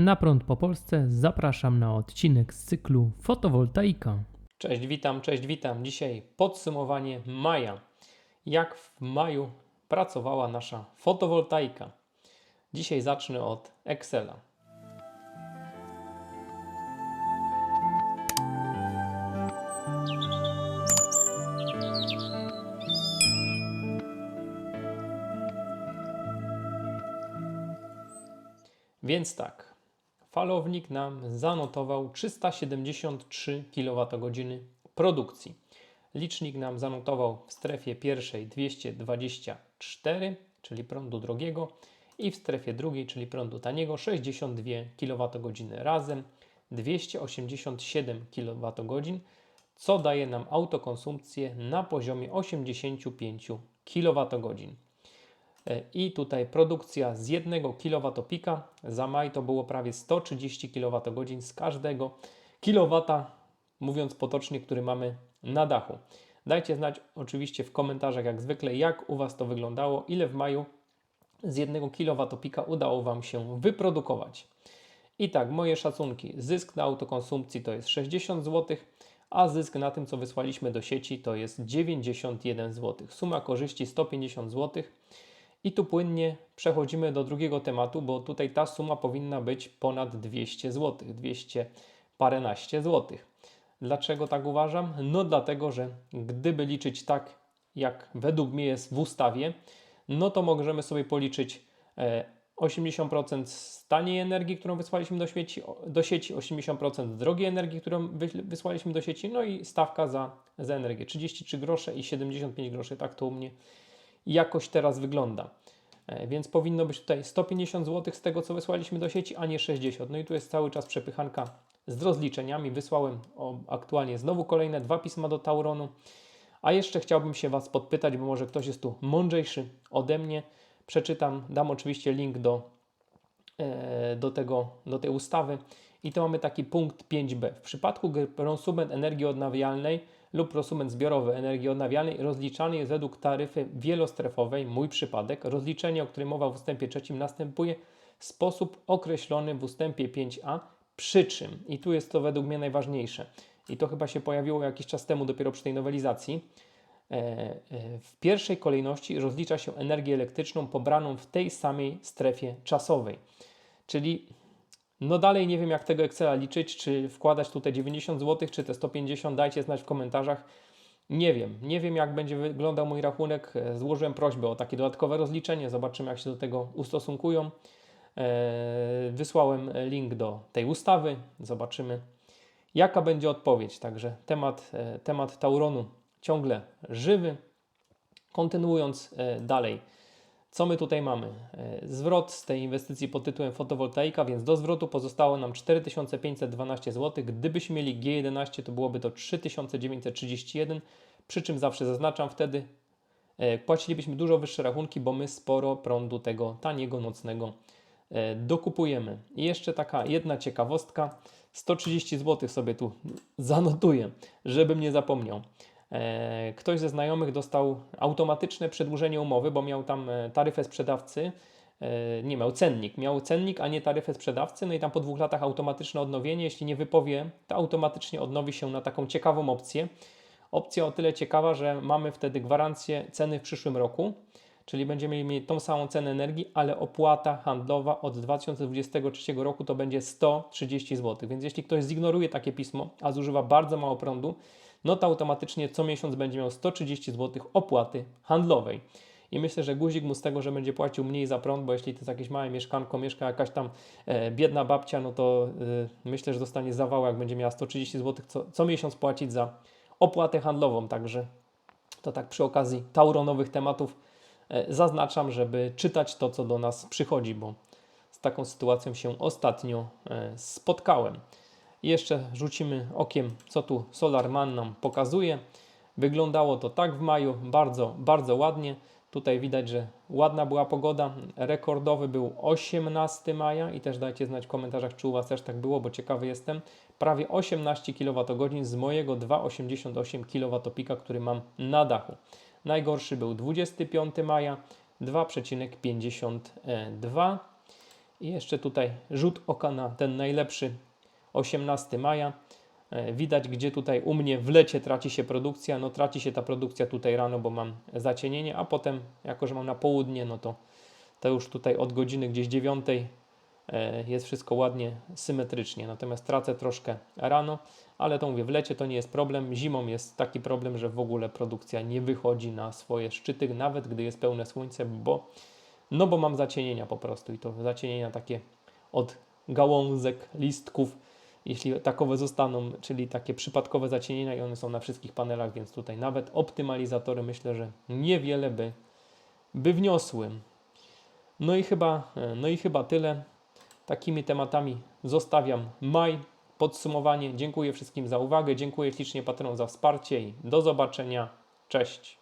Na prąd po Polsce zapraszam na odcinek z cyklu Fotowoltaika. Cześć, witam, cześć, witam. Dzisiaj podsumowanie maja. Jak w maju pracowała nasza fotowoltaika? Dzisiaj zacznę od Excela. Więc tak, falownik nam zanotował 373 kWh produkcji. Licznik nam zanotował w strefie pierwszej 224, czyli prądu drogiego, i w strefie drugiej, czyli prądu taniego, 62 kWh razem 287 kWh, co daje nam autokonsumpcję na poziomie 85 kWh. E, I tutaj produkcja z 1 kWp za maj to było prawie 130 kWh z każdego kilowata, mówiąc potocznie, który mamy na dachu. Dajcie znać oczywiście w komentarzach, jak zwykle, jak u Was to wyglądało, ile w maju z 1 kWp udało Wam się wyprodukować. I tak, moje szacunki. Zysk na autokonsumpcji to jest 60 zł, a zysk na tym, co wysłaliśmy do sieci, to jest 91 zł. Suma korzyści 150 zł. I tu płynnie przechodzimy do drugiego tematu, bo tutaj ta suma powinna być ponad 200 zł, 200 paręnaście złotych. Dlaczego tak uważam? No dlatego, że gdyby liczyć tak, jak według mnie jest w ustawie, no to możemy sobie policzyć 80% z taniej energii, którą wysłaliśmy do, śmieci, do sieci, 80% drogiej energii, którą wysłaliśmy do sieci, no i stawka za, za energię 33 grosze i 75 groszy, tak to u mnie jakoś teraz wygląda. E, więc powinno być tutaj 150 zł z tego, co wysłaliśmy do sieci, a nie 60. No i tu jest cały czas przepychanka z rozliczeniami. Wysłałem aktualnie znowu kolejne dwa pisma do Tauronu. A jeszcze chciałbym się Was podpytać, bo może ktoś jest tu mądrzejszy ode mnie. Przeczytam, dam oczywiście link do, e, do, tego, do tej ustawy. I to mamy taki punkt 5b. W przypadku, konsument energii odnawialnej lub prosument zbiorowy energii odnawialnej rozliczany jest według taryfy wielostrefowej, mój przypadek. Rozliczenie, o którym mowa w ustępie trzecim następuje w sposób określony w ustępie 5a, przy czym, i tu jest to według mnie najważniejsze, i to chyba się pojawiło jakiś czas temu dopiero przy tej nowelizacji, e, e, w pierwszej kolejności rozlicza się energię elektryczną pobraną w tej samej strefie czasowej. Czyli no dalej nie wiem, jak tego Excela liczyć, czy wkładać tutaj 90 zł, czy te 150, dajcie znać w komentarzach. Nie wiem, nie wiem jak będzie wyglądał mój rachunek. E, złożyłem prośbę o takie dodatkowe rozliczenie, zobaczymy jak się do tego ustosunkują. E, wysłałem link do tej ustawy, zobaczymy jaka będzie odpowiedź. Także temat, e, temat Tauronu ciągle żywy. Kontynuując dalej. Co my tutaj mamy? E, zwrot z tej inwestycji pod tytułem fotowoltaika, więc do zwrotu pozostało nam 4512 zł. Gdybyśmy mieli G11, to byłoby to 3931, przy czym zawsze zaznaczam wtedy, e, płacilibyśmy dużo wyższe rachunki, bo my sporo prądu tego taniego, nocnego e, dokupujemy. I jeszcze taka jedna ciekawostka, 130 zł sobie tu zanotuję, żebym nie zapomniał. E, ktoś ze znajomych dostał automatyczne przedłużenie umowy, bo miał tam e, taryfę sprzedawcy, e, nie miał cennik, miał cennik, a nie taryfę sprzedawcy, no i tam po dwóch latach automatyczne odnowienie, jeśli nie wypowie, to automatycznie odnowi się na taką ciekawą opcję. Opcja o tyle ciekawa, że mamy wtedy gwarancję ceny w przyszłym roku, czyli będziemy mieli tą samą cenę energii, ale opłata handlowa od 2023 roku to będzie 130 zł. Więc jeśli ktoś zignoruje takie pismo, a zużywa bardzo mało prądu, no to automatycznie co miesiąc będzie miał 130 zł opłaty handlowej. I myślę, że guzik mu z tego, że będzie płacił mniej za prąd, bo jeśli to jest jakieś małe mieszkanko, mieszka jakaś tam e, biedna babcia, no to e, myślę, że dostanie zawał, jak będzie miała 130 zł co, co miesiąc płacić za opłatę handlową. Także to tak przy okazji tauronowych tematów e, zaznaczam, żeby czytać to, co do nas przychodzi, bo z taką sytuacją się ostatnio e, spotkałem. Jeszcze rzucimy okiem, co tu Solarman nam pokazuje. Wyglądało to tak w maju, bardzo, bardzo ładnie. Tutaj widać, że ładna była pogoda. Rekordowy był 18 maja i też dajcie znać w komentarzach, czy u Was też tak było, bo ciekawy jestem. Prawie 18 kWh z mojego 2,88 kWp, który mam na dachu. Najgorszy był 25 maja 2,52 I jeszcze tutaj rzut oka na ten najlepszy 18 maja. E, Widać, gdzie tutaj u mnie w lecie traci się produkcja. No traci się ta produkcja tutaj rano, bo mam zacienienie, a potem, jako że mam na południe, no to, to już tutaj od godziny gdzieś 9 e, jest wszystko ładnie, symetrycznie. Natomiast tracę troszkę rano, ale to mówię, w lecie to nie jest problem. Zimą jest taki problem, że w ogóle produkcja nie wychodzi na swoje szczyty, nawet gdy jest pełne słońce, bo, no bo mam zacienienia po prostu i to zacienienia takie od gałązek, listków, jeśli takowe zostaną, czyli takie przypadkowe zacienienia i one są na wszystkich panelach, więc tutaj nawet optymalizatory myślę, że niewiele by, by wniosły. No i chyba, no i chyba tyle. Takimi tematami zostawiam maj. Podsumowanie. Dziękuję wszystkim za uwagę. Dziękuję ślicznie patronom za wsparcie i do zobaczenia. Cześć.